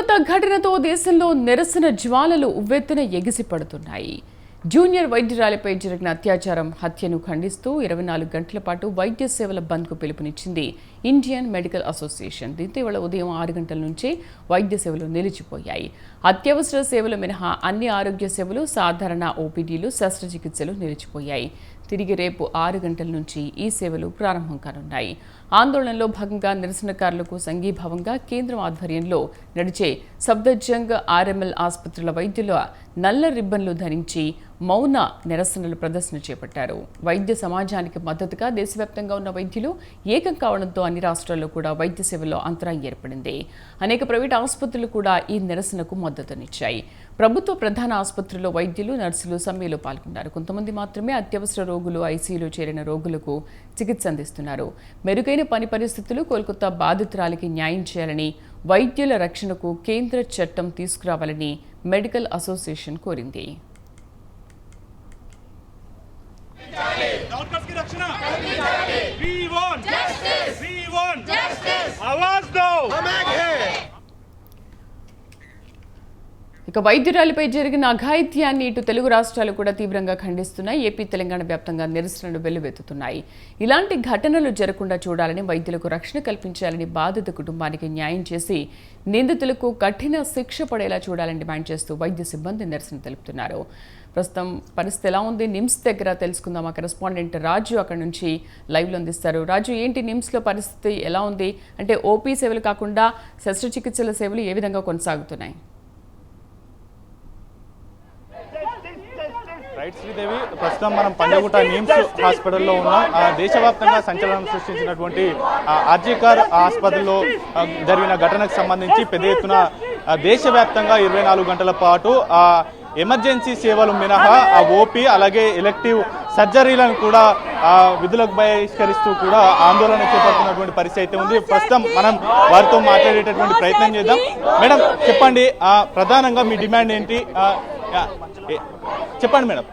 కోల్కతా ఘటనతో దేశంలో నిరసన జ్వాలలు ఉవ్వెత్తున ఎగిసిపడుతున్నాయి. జూనియర్ వైద్యురాలిపై జరిగిన అత్యాచారం హత్యను ఖండిస్తూ ఇరవై నాలుగు గంటల పాటు వైద్య సేవల బంద్కు పిలుపునిచ్చింది ఇండియన్ మెడికల్ అసోసియేషన్. దీంతో ఇవాళ ఉదయం ఆరు గంటల నుంచే వైద్య సేవలు నిలిచిపోయాయి. అత్యవసర సేవలు మినహా అన్ని ఆరోగ్య సేవలు సాధారణ ఓపీడీలు శస్త్రచికిత్సలు నిలిచిపోయాయి. తిరిగి రేపు ఆరు గంటల నుంచి ఈ సేవలు ప్రారంభం కానున్నాయి. ఆందోళనలో భాగంగా నిరసనకారులకు సంఘీభావంగా కేంద్రం ఆధ్వర్యంలో నడిచే సబ్దర్జంగ్ ఆర్ఎంఎల్ ఆసుపత్రుల వైద్యుల నల్ల రిబ్బన్లు ధరించి మౌన నిరసనలు ప్రదర్శన చేపట్టారు. వైద్య సమాజానికి మద్దతుగా దేశవ్యాప్తంగా ఉన్న వైద్యులు ఏకం కావడంతో అన్ని రాష్ట్రాల్లో కూడా వైద్య సేవల్లో అంతరాయం ఏర్పడింది. అనేక ప్రైవేట్ ఆసుపత్రులు కూడా ఈ నిరసనకు మద్దతునిచ్చాయి ప్రభుత్వ ప్రధాన ఆసుపత్రిలో వైద్యులు నర్సులు సమ్మెలో పాల్గొన్నారు. కొంతమంది మాత్రమే అత్యవసర రోగులు ఐసీయూలో చేరిన రోగులకు చికిత్స అందిస్తున్నారు. మెరుగైన పని పరిస్థితులు కోల్కతా బాధితురాలికి న్యాయం చేయాలని వైద్యుల రక్షణకు కేంద్ర చట్టం తీసుకురావాలని మెడికల్ అసోసియేషన్ కోరింది. రక్షణ. ఇక వైద్యురాలిపై జరిగిన అఘాయిత్యాన్ని ఇటు తెలుగు రాష్ట్రాలు కూడా తీవ్రంగా ఖండిస్తున్నాయి. ఏపీ తెలంగాణ వ్యాప్తంగా నిరసనలు వెల్లువెత్తుతున్నాయి. ఇలాంటి ఘటనలు జరగకుండా చూడాలని వైద్యులకు రక్షణ కల్పించాలని బాధిత కుటుంబానికి న్యాయం చేసి నిందితులకు కఠిన శిక్ష పడేలా చూడాలని డిమాండ్ చేస్తూ వైద్య సిబ్బంది నిరసన తెలుపుతున్నారు. ప్రస్తుతం పరిస్థితి ఎలా ఉంది? నిమ్స్ దగ్గర తెలుసుకుందాం. ఆ కరెస్పాండెంట్ రాజు అక్కడ నుంచి లైవ్లో అందిస్తారు. రాజు ఏంటి నిమ్స్లో పరిస్థితి ఎలా ఉంది? అంటే ఓపీ సేవలు కాకుండా శస్త్రచికిత్సల సేవలు ఏ విధంగా కొనసాగుతున్నాయి? రైట్ శ్రీదేవి ప్రస్తుతం మనం పంజగుట్ట నిమ్స్ హాస్పిటల్లో ఉన్నాం ఆ, దేశవ్యాప్తంగా సంచలనం సృష్టించినటువంటి ఆర్జీకార్ ఆసుపత్రిలో జరిగిన ఘటనకు సంబంధించి పెద్ద ఎత్తున దేశవ్యాప్తంగా ఇరవై నాలుగు గంటల పాటు ఆ ఎమర్జెన్సీ సేవలు మినహా ఆ ఓపీ అలాగే ఎలక్టివ్ సర్జరీలను కూడా విధులకు బహిష్కరిస్తూ కూడా ఆందోళన చేపడుతున్నటువంటి పరిస్థితి అయితే ఉంది. ప్రస్తుతం మనం వారితో మాట్లాడేటటువంటి ప్రయత్నం చేద్దాం. మేడం చెప్పండి ఆ, ప్రధానంగా మీ డిమాండ్ ఏంటి? చెప్పండి మేడం.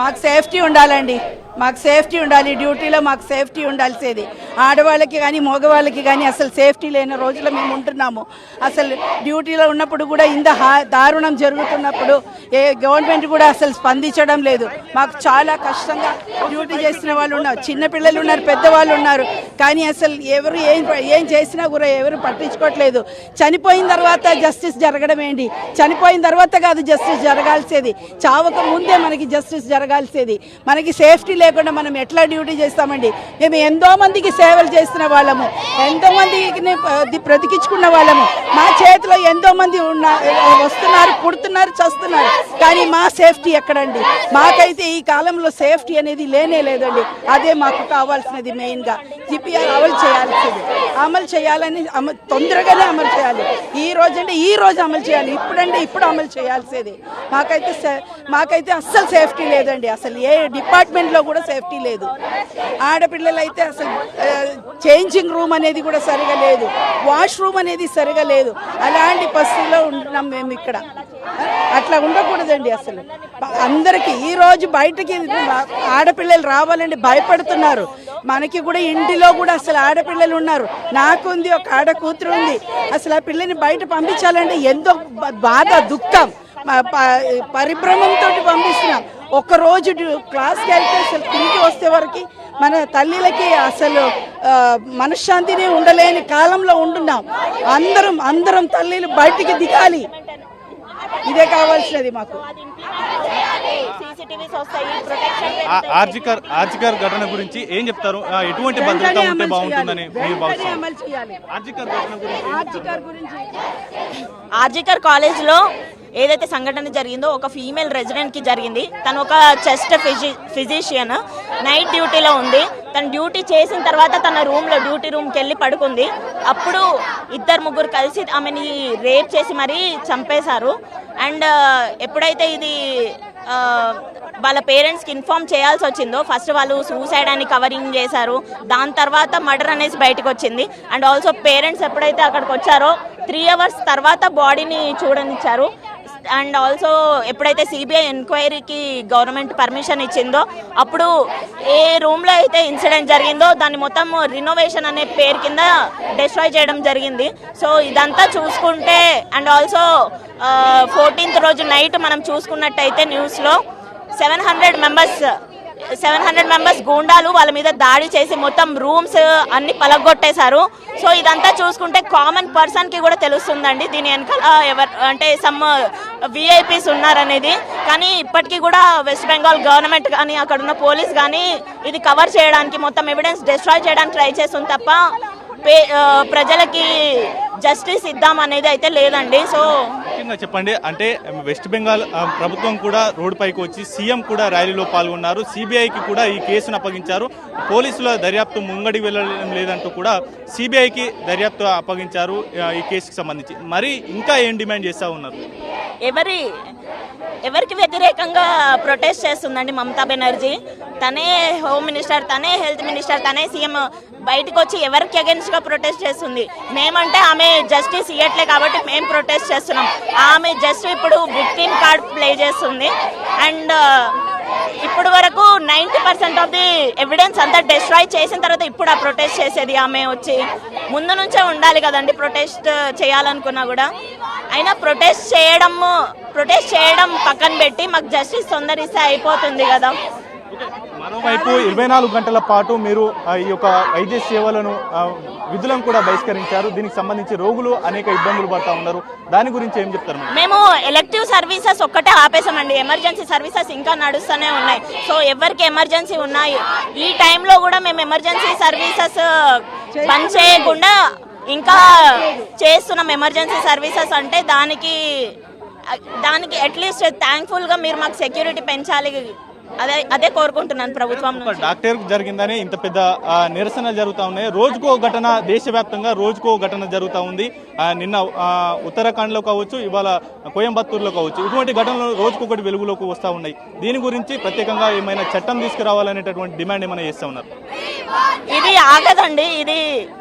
మాకు సేఫ్టీ ఉండాలండి. మాకు సేఫ్టీ ఉండాలి డ్యూటీలో మాకు సేఫ్టీ ఉండాల్సేది. ఆడవాళ్ళకి కానీ మగవాళ్ళకి కానీ అసలు సేఫ్టీ లేని రోజుల్లో మేము ఉంటున్నాము. అసలు డ్యూటీలో ఉన్నప్పుడు కూడా ఇంత హా- దారుణం జరుగుతున్నప్పుడు ఏ గవర్నమెంట్ కూడా అసలు స్పందించడం లేదు. మాకు చాలా కష్టంగా డ్యూటీ చేసిన వాళ్ళు ఉన్నారు. చిన్నపిల్లలు ఉన్నారు పెద్దవాళ్ళు ఉన్నారు. కానీ అసలు ఎవరు ఏం ఏం చేసినా కూడా ఎవరు పట్టించుకోవట్లేదు చనిపోయిన తర్వాత జస్టిస్ జరగడం ఏంటి? చనిపోయిన తర్వాత కాదు జస్టిస్ జరగాల్సేది. చావక ముందే మనకి జస్టిస్ జరగాల్సేది. మనకి సేఫ్టీ లేకుండా మనం ఎట్లా డ్యూటీ చేస్తామండి? మేము ఎంతో మందికి సేవలు చేస్తున్న వాళ్ళము. ఎంతో మందికి బ్రతికించుకున్న వాళ్ళము. మా చేతిలో ఎంతో మంది ఉన్న వస్తున్నారు పుడుతున్నారు చస్తున్నారు. కానీ మా సేఫ్టీ ఎక్కడండి? మాకైతే ఈ కాలంలో సేఫ్టీ అనేది లేనే లేదండి. అదే మాకు కావాల్సినది మెయిన్గా. జిపిఆర్ అమలు చేయాల్సింది. అమలు చేయాలని అమ తొందరగానే అమలు చేయాలి. ఈ రోజు అంటే ఈ రోజు అమలు చేయాలి. ఇప్పుడంటే ఇప్పుడు అమలు చేయాల్సేది. మాకైతే సే- మాకైతే అస్సలు సేఫ్టీ లేదండి. అసలు ఏ డిపార్ట్మెంట్లో కూడా సేఫ్టీ లేదు. ఆడపిల్లలు అయితే అసలు చేంజింగ్ రూమ్ అనేది కూడా సరిగా లేదు. వాష్రూమ్ అనేది సరిగా లేదు. అలాంటి పరిస్థితిలో ఉంటున్నాం మేము ఇక్కడ. అట్లా ఉండకూడదండి అసలు. అందరికీ ఈ రోజు బయటకి ఆడపిల్లలు రావాలండి భయపడుతున్నారు. మనకి కూడా ఇంటిలో కూడా అసలు ఆడపిల్లలు ఉన్నారు. నాకు ఉంది ఒక ఆడ కూతురు ఉంది. అసలు ఆ పిల్లని బయట పంపించాలంటే ఎంతో బాధ దుఃఖం. ప- పరిభ్రమంతో పంపిస్తున్నాం. ఒకరోజు క్లాస్కి వెళ్తే అసలు తిరిగి వస్తే వరకు మన తల్లిలకి అసలు మనశ్శాంతిని ఉండలేని కాలంలో ఉంటున్నాం. అందరం అందరం తల్లిలు బయటికి దిగాలి. ఇదే కావాల్సినది మాకు. సీసీటీవీస్ వస్తాయి ఆర్జికర్ ఆర్జికర్ ఘటన గురించి ఏం చెప్తారు? ఎటువంటి భద్రత ఉంటే బాగుంటుందని. మీరు ఆర్జికర్ ఘటన గురించి ఆర్జికర్ గురించి ఆర్జికర్ కాలేజ్లో ఏదైతే సంఘటన జరిగిందో ఒక ఫీమేల్ రెసిడెంట్కి జరిగింది. తను ఒక చెస్ట్ ఫిజి ఫిజిషియన్. నైట్ డ్యూటీలో ఉంది. తను డ్యూటీ చేసిన తర్వాత తన రూమ్లో డ్యూటీ రూమ్కి వెళ్ళి పడుకుంది. అప్పుడు ఇద్దరు ముగ్గురు కలిసి ఆమెని రేప్ చేసి మరీ చంపేశారు. అండ్ ఎప్పుడైతే ఇది వాళ్ళ పేరెంట్స్కి ఇన్ఫామ్ చేయాల్సి వచ్చిందో. ఫస్ట్ వాళ్ళు సూసైడ్ అని కవరింగ్ చేశారు. దాని తర్వాత మర్డర్ అనేసి బయటకు వచ్చింది. అండ్ ఆల్సో పేరెంట్స్ ఎప్పుడైతే అక్కడికి వచ్చారో త్రీ అవర్స్ తర్వాత బాడీని చూడనిచ్చారు. అండ్ ఆల్సో ఎప్పుడైతే సిబిఐ ఎంక్వైరీకి గవర్నమెంట్ పర్మిషన్ ఇచ్చిందో అప్పుడు ఏ రూమ్లో అయితే ఇన్సిడెంట్ జరిగిందో దాన్ని మొత్తం రినోవేషన్ అనే పేరు కింద డిస్ట్రాయ్ చేయడం జరిగింది. సో ఇదంతా చూసుకుంటే అండ్ ఆల్సో ఫోర్టీన్త్ రోజు నైట్ మనం చూసుకున్నట్టయితే న్యూస్లో seven hundred members seven hundred members గూండాలు వాళ్ళ మీద దాడి చేసి మొత్తం రూమ్స్ అన్ని పలగొట్టేశారు. సో ఇదంతా చూసుకుంటే కామన్ పర్సన్కి కూడా తెలుస్తుందండి. దీని వెనకాల ఎవరు అంటే సమ్ విఐపీస్ ఉన్నారనేది. కానీ ఇప్పటికీ కూడా వెస్ట్ బెంగాల్ గవర్నమెంట్ కానీ అక్కడ ఉన్న పోలీస్ కానీ ఇది కవర్ చేయడానికి మొత్తం ఎవిడెన్స్ డిస్ట్రాయ్ చేయడానికి ట్రై చేస్తుంది తప్ప ప్రజలకి జస్టిస్ ఇద్దాం అనేది అయితే లేదండి సో ముఖ్యంగా చెప్పండి అంటే వెస్ట్ బెంగాల్ ప్రభుత్వం కూడా రోడ్డు పైకి వచ్చి సీఎం కూడా ర్యాలీలో పాల్గొన్నారు. సిబిఐకి కూడా ఈ కేసును అప్పగించారు. పోలీసుల దర్యాప్తు ముంగడి వెళ్ళడం లేదంటూ కూడా సిబిఐకి దర్యాప్తు అప్పగించారు ఈ కేసుకి సంబంధించి. మరి ఇంకా ఏం డిమాండ్ చేస్తా ఉన్నారు? ఎవరి ఎవరికి వ్యతిరేకంగా ప్రొటెస్ట్ చేస్తుందండి మమతా బెనర్జీ? తనే హోమ్ మినిస్టర్ తనే హెల్త్ మినిస్టర్ తనే సీఎం బయటకు వచ్చి ఎవరికి అగెన్స్ట్గా ప్రొటెస్ట్ చేస్తుంది? మేమంటే ఆమె జస్టిస్ ఇవ్వట్లే కాబట్టి మేము ప్రొటెస్ట్ చేస్తున్నాం. ఆమె జస్ట్ ఇప్పుడు విక్టిమ్ కార్డ్ ప్లే చేస్తుంది. అండ్ uh, ఇప్పుడు వరకు ninety percent of the evidence అంతా డిస్ట్రాయ్ చేసిన తర్వాత ఇప్పుడు ఆ ప్రొటెస్ట్ చేసేది ఆమె వచ్చి. ముందు నుంచే ఉండాలి కదండి ప్రొటెస్ట్ చేయాలనుకున్నా కూడా. అయినా ప్రొటెస్ట్ చేయడము ప్రొటెస్ట్ చేయడం పక్కన పెట్టి మాకు జస్టిస్ తొందరిస్తే అయిపోతుంది కదా. మరోవైపు ఇరవై నాలుగు గంటల పాటు మీరు ఆ, ఈ యొక్క వైద్య సేవలను విధులను కూడా బహిష్కరించారు. దీనికి సంబంధించి రోగులు అనేక ఇబ్బందులు పడతా ఉన్నారు. దాని గురించి ఏం చెప్తారు? మేము ఎలక్టివ్ సర్వీసెస్ ఒక్కటే ఆపేసామండి. ఎమర్జెన్సీ సర్వీసెస్ ఇంకా నడుస్తూనే ఉన్నాయి. సో ఎవరికి ఎమర్జెన్సీ ఉన్నాయి ఈ టైంలో కూడా మేము ఎమర్జెన్సీ సర్వీసెస్ బంద్ చేయకుండా ఇంకా చేస్తున్నాం ఎమర్జెన్సీ సర్వీసెస్ అంటే దానికి దానికి అట్లీస్ట్ థ్యాంక్ఫుల్గా మీరు మాకు సెక్యూరిటీ పెంచాలి. అదే అదే కోరుకుంటున్నాను ప్రభుత్వం డాక్టర్ జరిగిందని ఇంత పెద్ద నిరసన జరుగుతా ఉన్నాయి. రోజుకో ఘటన దేశవ్యాప్తంగా రోజుకో ఘటన జరుగుతూ ఉంది. నిన్న ఉత్తరాఖండ్లో కావచ్చు ఇవాళ కోయంబత్తూరులో కావచ్చు ఇటువంటి ఘటనలు రోజుకొకటి వెలుగులోకి వస్తూ ఉన్నాయి. దీని గురించి ప్రత్యేకంగా ఏమైనా చట్టం తీసుకురావాలనేటటువంటి డిమాండ్ ఏమైనా చేస్తూ ఉన్నారు? ఇది ఆగదండి. ఇది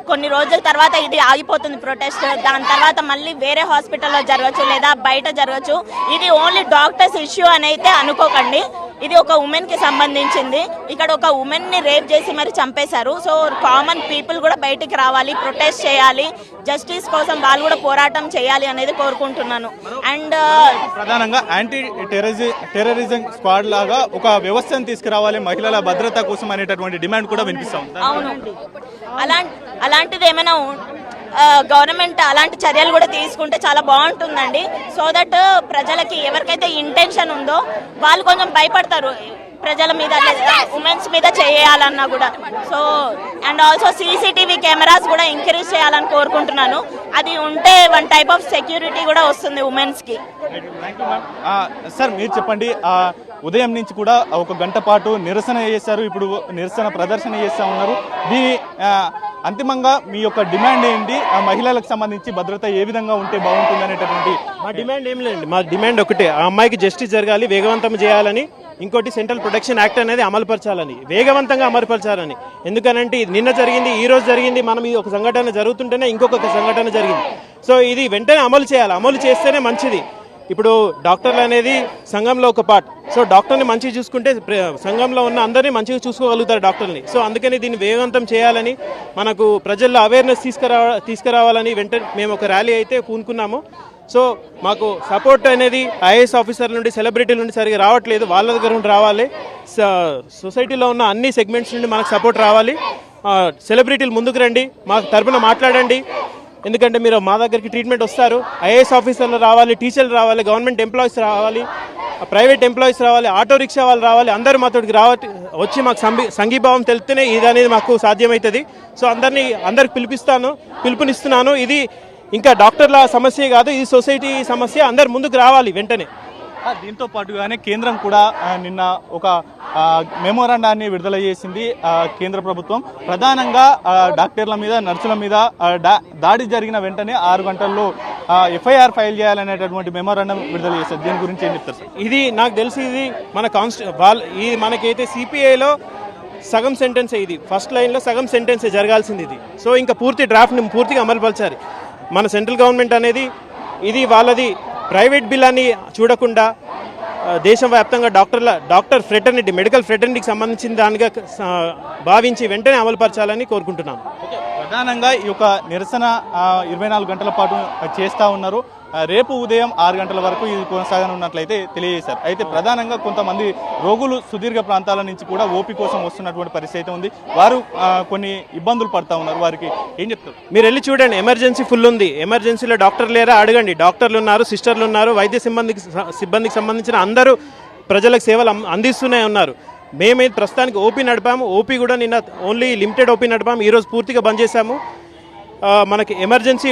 కొన్ని రోజుల తర్వాత ఇది ఆగిపోతుంది ప్రొటెస్ట్. దాని తర్వాత మళ్ళీ వేరే హాస్పిటల్లో జరగచ్చు లేదా బయట జరగచ్చు. ఇది ఓన్లీ డాక్టర్స్ ఇష్యూ అని అయితే అనుకోకండి. ఇది ఒక ఉమెన్కి సంబంధించింది. ఇక్కడ ఒక ఉమెన్ని రేప్ చేసి మరి చంపేశారు. సో కామన్ పీపుల్ కూడా బయటికి రావాలి ప్రొటెస్ట్ చేయాలి జస్టిస్ కోసం వాళ్ళు కూడా పోరాటం చేయాలి అనేది కోరుకుంటున్నాను. అండ్ ప్రధానంగా యాంటీ టెర్రరిజం టెర్రరిజం స్క్వాడ్ లాగా ఒక వ్యవస్థను తీసుకురావాలి మహిళల భద్రత కోసం అనేటటువంటి డిమాండ్ కూడా వినిపిస్తా ఉంది. అవును. అలాంటి అలాంటిది ఏమైనా గవర్నమెంట్ అలాంటి చర్యలు కూడా తీసుకుంటే చాలా బాగుంటుందండి. సో దట్ ప్రజలకి ఎవరికైతే ఇంటెన్షన్ ఉందో వాళ్ళు కొంచెం భయపడతారు. ప్రజల మీద ఉమెన్స్ మీద చేయాలన్నా కూడా. So and also CCTV cameras కూడా ఇంక్రీజ్ చేయాలని కోరుకుంటున్నాను. అది ఉంటే వన్ టైప్ ఆఫ్ సెక్యూరిటీ కూడా వస్తుంది ఉమెన్స్కి. సార్ మీరు చెప్పండి. ఉదయం నుంచి కూడా ఒక గంట పాటు నిరసన చేశారు. ఇప్పుడు నిరసన ప్రదర్శన చేస్తా ఉన్నారు. దీని అంతిమంగా మీ యొక్క డిమాండ్ ఏంటి? ఆ మహిళలకు సంబంధించి భద్రత ఏ విధంగా ఉంటే బాగుంటుంది అనేటటువంటి మా డిమాండ్ ఏం లేదండి. మా డిమాండ్ ఒకటే. ఆ అమ్మాయికి జస్టిస్ జరగాలి వేగవంతం చేయాలని ఇంకోటి సెంట్రల్ ప్రొటెక్షన్ యాక్ట్ అనేది అమలుపరచాలని వేగవంతంగా అమలుపరచాలని. ఎందుకనంటే ఇది నిన్న జరిగింది ఈ రోజు జరిగింది మనం ఇది ఒక సంఘటన జరుగుతుంటేనే ఇంకొక సంఘటన జరిగింది. సో ఇది వెంటనే అమలు చేయాలి. అమలు చేస్తేనే మంచిది. ఇప్పుడు డాక్టర్లు అనేది సంఘంలో ఒక పార్ట్ సో డాక్టర్ని మంచిగా చూసుకుంటే సంఘంలో ఉన్న అందరినీ మంచిగా చూసుకోగలుగుతారు డాక్టర్ని సో అందుకని దీన్ని వేగవంతం చేయాలని మనకు ప్రజల్లో అవేర్నెస్ తీసుకురా తీసుకురావాలని వెంటనే మేము ఒక ర్యాలీ అయితే పూనుకున్నాము. సో మాకు సపోర్ట్ అనేది ఐఏఎస్ ఆఫీసర్ నుండి సెలబ్రిటీల నుండి సరిగా రావట్లేదు. వాళ్ళ దగ్గర నుండి రావాలి. సొసైటీలో ఉన్న అన్ని సెగ్మెంట్స్ నుండి మనకు సపోర్ట్ రావాలి. సెలబ్రిటీలు ముందుకు రండి. మాకు తరపున మాట్లాడండి. ఎందుకంటే మీరు మా దగ్గరికి ట్రీట్మెంట్ వస్తారు. ఐఏఎస్ ఆఫీసర్లు రావాలి టీచర్లు రావాలి గవర్నమెంట్ ఎంప్లాయీస్ రావాలి ప్రైవేట్ ఎంప్లాయీస్ రావాలి ఆటో రిక్షా వాళ్ళు రావాలి అందరూ మాతోటికి రావటి వచ్చి మాకు సంభి సంఘీభావం తెలిస్తేనే ఇది అనేది మాకు సాధ్యమవుతుంది సో అందరినీ అందరికి పిలిపిస్తాను పిలుపునిస్తున్నాను. ఇది ఇంకా డాక్టర్ల సమస్య కాదు ఇది సొసైటీ సమస్య. అందరు ముందుకు రావాలి వెంటనే. దీంతో పాటుగానే కేంద్రం కూడా నిన్న ఒక మెమోరాండాన్ని విడుదల చేసింది కేంద్ర ప్రభుత్వం. ప్రధానంగా డాక్టర్ల మీద నర్సుల మీద డా- దాడి జరిగిన వెంటనే ఆరు గంటల్లో ఎఫ్ఐఆర్ ఫైల్ చేయాలనేటటువంటి మెమోరాండం విడుదల చేశారు. దీని గురించి ఏం చెప్తారు సార్? ఇది నాకు తెలిసి ఇది మన కాన్స్టి వాళ్ళ ఇది మనకైతే సిపిఐలో సగం సెంటెన్స్ ఇది. ఫస్ట్ లైన్లో సగం సెంటెన్స్ జరగాల్సింది ఇది. సో ఇంకా పూర్తి డ్రాఫ్ట్ని పూర్తిగా అమలుపరచాలి మన సెంట్రల్ గవర్నమెంట్ అనేది ఇది వాళ్ళది ప్రైవేట్ బిల్ అని చూడకుండా దేశవ్యాప్తంగా డాక్టర్ల డాక్టర్ ఫ్రెటర్నిటీ మెడికల్ ఫ్రెటర్నిటీకి సంబంధించిన దానిగా భావించి వెంటనే అమలుపరచాలని కోరుకుంటున్నాను ప్రధానంగా ఈ యొక్క నిరసన ఇరవై నాలుగు గంటల పాటు చేస్తూ ఉన్నారు. రేపు ఉదయం ఆరు గంటల వరకు ఇది కొనసాగనున్నట్లయితే తెలియజేశారు. అయితే ప్రధానంగా కొంతమంది రోగులు సుదీర్ఘ ప్రాంతాల నుంచి కూడా ఓపీ కోసం వస్తున్నటువంటి పరిస్థితి అయితే ఉంది. వారు కొన్ని ఇబ్బందులు పడతా ఉన్నారు. వారికి ఏం చెప్తారు? మీరు వెళ్ళి చూడండి ఎమర్జెన్సీ ఫుల్ ఉంది. ఎమర్జెన్సీలో డాక్టర్ లేరా? అడగండి. డాక్టర్లు ఉన్నారు సిస్టర్లు ఉన్నారు వైద్య సిబ్బందికి సిబ్బందికి సంబంధించిన అందరూ ప్రజలకు సేవలు అందిస్తూనే ఉన్నారు. మేమైతే ప్రస్తుతానికి ఓపీ నడిపాము. ఓపీ కూడా నిన్న ఓన్లీ లిమిటెడ్ ఓపీ నడిపాము. ఈరోజు పూర్తిగా బంద్ చేశాము. మనకి ఎమర్జెన్సీ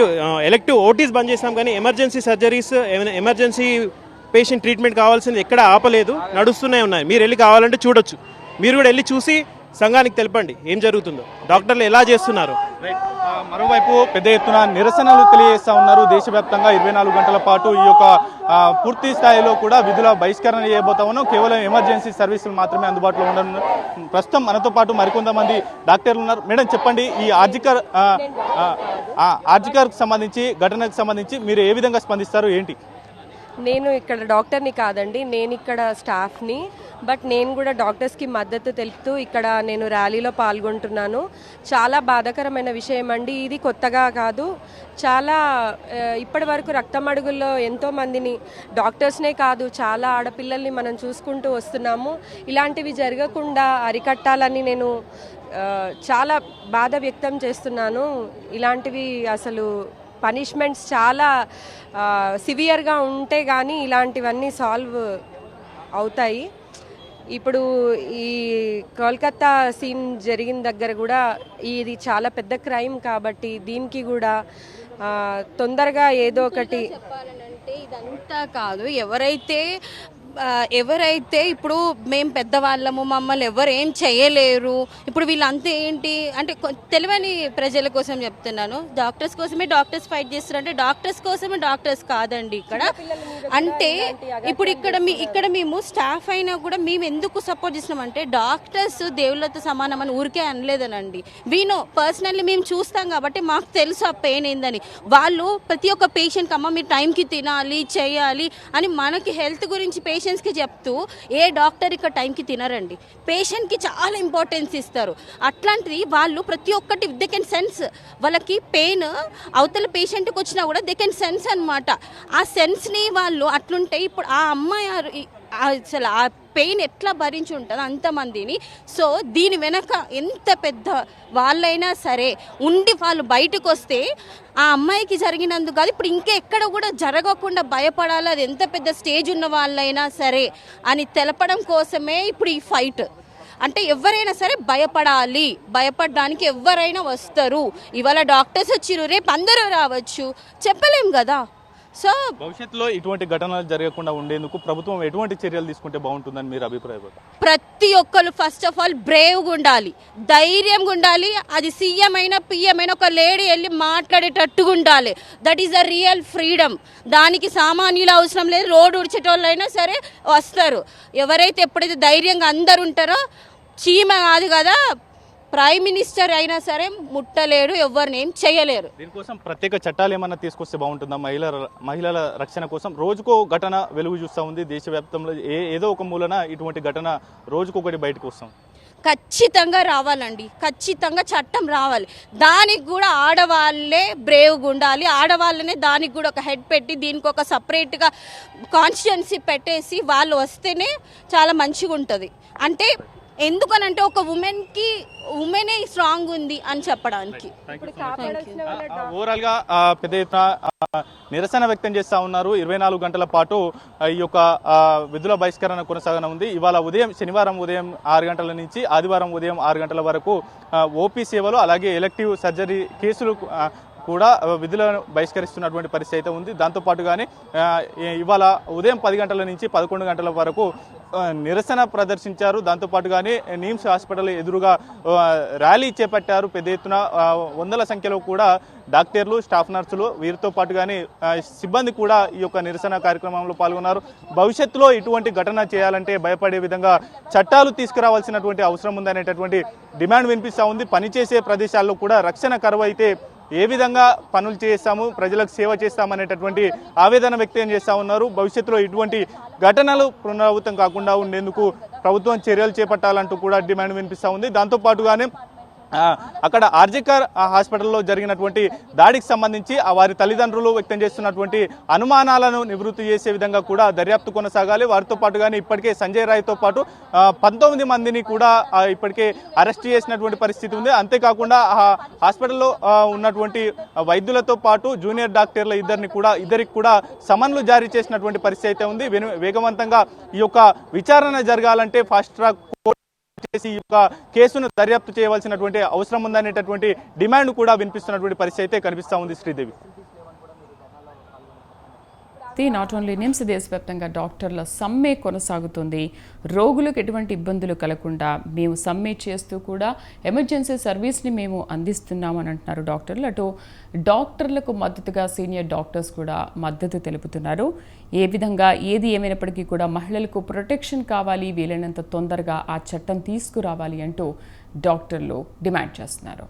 ఎలెక్టివ్ ఓటీస్ బంద్ చేసినాం కానీ ఎమర్జెన్సీ సర్జరీస్ ఏమైనా ఎమర్జెన్సీ పేషెంట్ ట్రీట్మెంట్ కావాల్సింది ఎక్కడ ఆపలేదు నడుస్తూనే ఉన్నాయి. మీరు వెళ్ళి కావాలంటే చూడొచ్చు. మీరు కూడా వెళ్ళి చూసి సంఘానికి తెలపండి ఏం జరుగుతుందో. డాక్టర్లు ఎలా చేస్తున్నారు? మరోవైపు పెద్ద ఎత్తున నిరసనలు తెలియజేస్తా ఉన్నారు దేశవ్యాప్తంగా ఇరవై నాలుగు గంటల పాటు ఈ యొక్క పూర్తి స్థాయిలో కూడా విధుల బహిష్కరణ చేయబోతా ఉన్నాం. కేవలం ఎమర్జెన్సీ సర్వీసులు మాత్రమే అందుబాటులో ఉండడం ప్రస్తుతం మనతో పాటు మరికొంతమంది డాక్టర్లు ఉన్నారు. మేడం చెప్పండి ఈ ఆర్జికర్ ఆర్జికర్కి సంబంధించి ఘటనకు సంబంధించి మీరు ఏ విధంగా స్పందిస్తారు? ఏంటి? నేను ఇక్కడ డాక్టర్ని కాదండి నేను ఇక్కడ స్టాఫ్ని. బట్ నేను కూడా డాక్టర్స్కి మద్దతు తెలుపుతూ ఇక్కడ నేను ర్యాలీలో పాల్గొంటున్నాను. చాలా బాధాకరమైన విషయం అండి ఇది కొత్తగా కాదు. చాలా ఇప్పటి వరకు రక్తమడుగుల్లో ఎంతో మందిని డాక్టర్స్నే కాదు చాలా ఆడపిల్లల్ని మనం చూసుకుంటూ వస్తున్నాము. ఇలాంటివి జరగకుండా అరికట్టాలని నేను చాలా బాధ వ్యక్తం చేస్తున్నాను. ఇలాంటివి అసలు పనిష్మెంట్స్ చాలా సివియర్గా ఉంటే కానీ ఇలాంటివన్నీ సాల్వ్ అవుతాయి. ఇప్పుడు ఈ కోల్కతా సీన్ జరిగిన దగ్గర కూడా ఇది చాలా పెద్ద క్రైమ్ కాబట్టి దీనికి కూడా తొందరగా ఏదో ఒకటి ఇదంతా కాదు. ఎవరైతే ఎవరైతే ఇప్పుడు మేము పెద్దవాళ్ళము మమ్మల్ని ఎవరు ఏం చేయలేరు. ఇప్పుడు వీళ్ళంతా ఏంటి అంటే తెలియని ప్రజల కోసం చెప్తున్నాను. డాక్టర్స్ కోసమే డాక్టర్స్ ఫైట్ చేస్తారు అంటే డాక్టర్స్ కోసమే డాక్టర్స్ కాదండి ఇక్కడ. అంటే ఇప్పుడు ఇక్కడ మీ ఇక్కడ మేము స్టాఫ్ అయినా కూడా మేము ఎందుకు సపోర్ట్ చేస్తున్నామంటే డాక్టర్స్ దేవుళ్ళతో సమానం అని ఊరికే అనలేదనండి. వీనో పర్సనల్లీ మేము చూస్తాం కాబట్టి మాకు తెలుసు ఆ పెయిన్ ఏందని. వాళ్ళు ప్రతి ఒక్క పేషెంట్కి అమ్మ మీరు టైంకి తినాలి చేయాలి అని మనకి హెల్త్ గురించి పేషెంట్స్కి చెప్తూ ఏ డాక్టర్ ఇక్కడ టైంకి తినరండి. పేషెంట్కి చాలా ఇంపార్టెన్స్ ఇస్తారు. అట్లాంటిది వాళ్ళు ప్రతి ఒక్కటి దే కెన్ సెన్స్ వాళ్ళకి పెయిన్ అవతల పేషెంట్కి వచ్చినా కూడా దే కెన్ సెన్స్ అనమాట ఆ సెన్స్ని వాళ్ళు అట్లుంటే ఇప్పుడు ఆ అమ్మాయి అసలు ఆ పెయిన్ ఎట్లా భరించి ఉంటుంది అంతమందిని. సో దీని వెనక ఎంత పెద్ద వాళ్ళైనా సరే ఉండి వాళ్ళు బయటకు వస్తే ఆ అమ్మాయికి జరిగినందుకు కాదు ఇప్పుడు ఇంకా ఎక్కడ కూడా జరగకుండా భయపడాలి అది ఎంత పెద్ద స్టేజ్ ఉన్న వాళ్ళైనా సరే అని తెలపడం కోసమే ఇప్పుడు ఈ ఫైట్. అంటే ఎవరైనా సరే భయపడాలి భయపడడానికి ఎవరైనా వస్తారు. ఇవాళ డాక్టర్స్ వచ్చిర్రు రేపు అందరూ రావచ్చు. చెప్పలేం కదా. సో భవిష్యత్తులో ఇటువంటి ఘటనలు జరగకుండా ఉండేందుకు ప్రభుత్వం ఎటువంటి చర్యలు తీసుకుంటే బాగుంటుందని మీరు అభిప్రాయపడతారు? ప్రతి ఒక్కరు ఫస్ట్ ఆఫ్ ఆల్ బ్రేవ్గా ఉండాలి ధైర్యంగా ఉండాలి అది సీఎం అయినా పిఎం అయినా ఒక లేడీ వెళ్ళి మాట్లాడేటట్టుగా ఉండాలి. That is the real freedom దానికి సామాన్యులు అవసరం లేదు రోడ్డు ఉడిచేటోళ్ళు అయినా సరే వస్తారు. ఎవరైతే ఎప్పుడైతే ధైర్యంగా అందరు ఉంటారో చీమ కాదు కదా ప్రైమ్ మినిస్టర్ అయినా సరే ముట్టలేడు ఎవరిని ఏం చేయలేరు. దీనికోసం ప్రత్యేక చట్టాలు ఏమన్నా తీసుకొస్తే బాగుంటుందా? మహిళల మహిళల రక్షణ కోసం రోజుకో ఘటన వెలుగు చూస్తూ ఉంది దేశవ్యాప్తంలో. ఏ ఏదో ఒక మూలన ఇటువంటి ఘటన రోజుకొకటి బయటకు వస్తాం. ఖచ్చితంగా రావాలండి. ఖచ్చితంగా చట్టం రావాలి. దానికి కూడా ఆడవాళ్ళే బ్రేవ్గా ఉండాలి. ఆడవాళ్ళనే దానికి కూడా ఒక హెడ్ పెట్టి దీనికి ఒక సపరేట్గా కాన్స్టిట్యున్సీ పెట్టేసి వాళ్ళు వస్తేనే చాలా మంచిగా ఉంటుంది అంటే ఎందుకనంటే ఒక ఉమెన్కి ఉమెనే స్ట్రాంగ్ ఉంది అని చెప్పడానికి. ఓవరాల్గా పెద్ద ఎత్తున నిరసన వ్యక్తం చేస్తా ఉన్నారు. ఇరవై నాలుగు గంటల పాటు ఈ యొక్క విధుల బహిష్కరణ కొనసాగన ఉంది. ఇవాళ ఉదయం శనివారం ఉదయం ఆరు గంటల నుంచి ఆదివారం ఉదయం ఆరు గంటల వరకు ఓపీ సేవలు అలాగే ఎలక్టివ్ సర్జరీ కేసులు కూడా విధులను బహిష్కరిస్తున్నటువంటి పరిస్థితి అయితే ఉంది. దాంతోపాటుగానే ఇవాళ ఉదయం పది గంటల నుంచి పదకొండు గంటల వరకు నిరసన ప్రదర్శించారు. దాంతోపాటుగానే నిమ్స్ హాస్పిటల్ ఎదురుగా ర్యాలీ చేపట్టారు. పెద్ద ఎత్తున వందల సంఖ్యలో కూడా డాక్టర్లు స్టాఫ్ నర్సులు వీరితో పాటుగానే సిబ్బంది కూడా ఈ యొక్క నిరసన కార్యక్రమంలో పాల్గొన్నారు. భవిష్యత్తులో ఇటువంటి ఘటన చేయాలంటే భయపడే విధంగా చట్టాలు తీసుకురావాల్సినటువంటి అవసరం ఉందనేటటువంటి డిమాండ్ వినిపిస్తూ ఉంది. పనిచేసే ప్రదేశాల్లో కూడా రక్షణ కరువు అయితే ఏ విధంగా పనులు చేస్తాము ప్రజలకు సేవ చేస్తామనేటటువంటి ఆవేదన వ్యక్తం చేస్తూ ఉన్నారు. భవిష్యత్తులో ఇటువంటి ఘటనలు పునరావృతం కాకుండా ఉండేందుకు ప్రభుత్వం చర్యలు చేపట్టాలంటూ కూడా డిమాండ్ వినిపిస్తూ ఉంది. దాంతోపాటుగానే అక్కడ ఆర్జికర్ హాస్పిటల్లో జరిగినటువంటి దాడికి సంబంధించి వారి తల్లిదండ్రులు వ్యక్తం చేస్తున్నటువంటి అనుమానాలను నివృత్తి చేసే విధంగా కూడా దర్యాప్తు కొనసాగాలి. వారితో పాటుగానే ఇప్పటికే సంజయ్ రాయ్తో పాటు పంతొమ్మిది మందిని కూడా ఇప్పటికే అరెస్ట్ చేసినటువంటి పరిస్థితి ఉంది. అంతేకాకుండా హాస్పిటల్లో ఉన్నటువంటి వైద్యులతో పాటు జూనియర్ డాక్టర్ల ఇద్దరిని కూడా ఇద్దరికి కూడా సమన్లు జారీ చేసినటువంటి పరిస్థితి అయితే ఉంది. వేగవంతంగా ఈ యొక్క విచారణ జరగాలంటే ఫాస్ట్ ట్రాక్ చేసి ఈ యొక్క కేసును దర్యాప్తు చేయవలసినటువంటి అవసరం ఉందనేటటువంటి డిమాండ్ కూడా వినిపిస్తున్నటువంటి పరిస్థితి అయితే కనిపిస్తూ ఉంది Sridevi. The not only NIMS దేశవ్యాప్తంగా డాక్టర్ల సమ్మె కొనసాగుతుంది. రోగులకు ఎటువంటి ఇబ్బందులు కలగకుండా మేము సమ్మె చేస్తూ కూడా ఎమర్జెన్సీ సర్వీస్ని మేము అందిస్తున్నామని అంటున్నారు డాక్టర్లు. అటు డాక్టర్లకు మద్దతుగా సీనియర్ డాక్టర్స్ కూడా మద్దతు తెలుపుతున్నారు. ఏ విధంగా ఏది ఏమైనప్పటికీ కూడా మహిళలకు ప్రొటెక్షన్ కావాలి వీలైనంత తొందరగా ఆ చట్టం తీసుకురావాలి అంటూ డాక్టర్లు డిమాండ్ చేస్తున్నారు.